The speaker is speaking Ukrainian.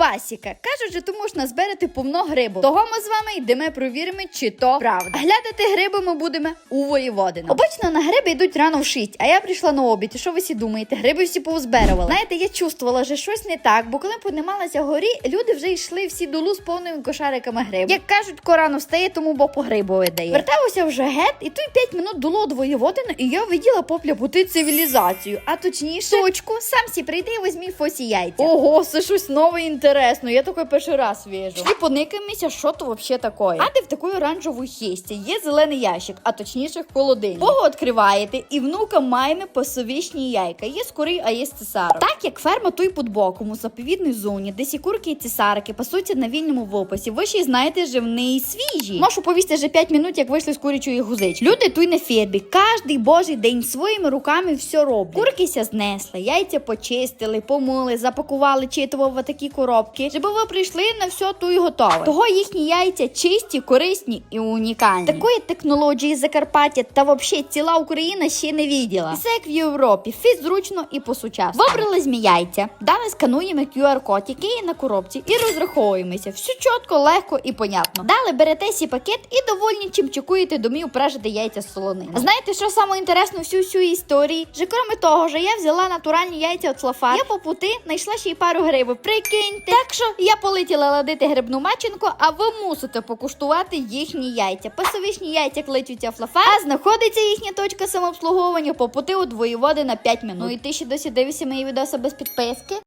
пасіка. Кажуть, що тут можна збирати повно грибу. Того ми з вами йдемо провіримо, чи то правда. Глядати гриби ми будемо у воєводина. Обично на гриби йдуть рано в 6, а я прийшла на обід. І що ви всі думаєте? Гриби всі повзбирували. Знаєте, я чувствувала, що щось не так, бо коли піднімалася горі, люди вже йшли всі долу з повними кошариками грибів. Як кажуть, корано встає, тому бо по грибу видає. Верталося вже гет, і той 5 минут доло до воєводина, і я виділа попляпути цивілізацію. А точніше, точку, сам сі прийди і візьмі фосі яйця. Ого, це щось нове і інтересно. Я таке перший раз віжу. І поникаємося, що то вообще таке. А де в такої оранжевої хісті є зелений ящик, а точніше холодильник. Бого відкриваєте, і внука маємо посовічні яйка. Є скорий, а є цесарок. Так як ферма той під боком у заповідній зоні, де сікурки і цесарки пасуться на вільному вописі, ви ще й знаєте, що вони свіжі. Можу повісти вже 5 минут, як вийшли з курячої гузички. Люди туй на фермі, кожний божий день своїми руками все роблять. Куркися знесли, яйця почистили, помили, запакували читово в такі коробки, щоб ви прийшли на все ту і готове. Того їхні яйця чисті, корисні і унікальні. Такої технології Закарпаття та вообще ціла Україна ще не відділа. Все як в Європі, все зручно і по сучасному. Вибрали змі яйця, далі скануємо QR-код, який є на коробці, і розраховуємося. Все чітко, легко і понятно. Далі берете сі пакет і довольні чимчикуєте домів пражити яйця з солонини. Знаєте, що саме всю всю історії? Же кроме того, що я взяла натуральні яйця від слафар, я по пути знайшла ще й пару грибів. Прикиньте. Так що я полетіла ладити грибну маченку, а ви мусите покуштувати їхні яйця. Пасовішні яйця кличуться флафар, а знаходиться їхня точка самообслуговування по пути у двоєводи на 5 минут. Ну і ти ще досі дивишся мої відоси без підписки?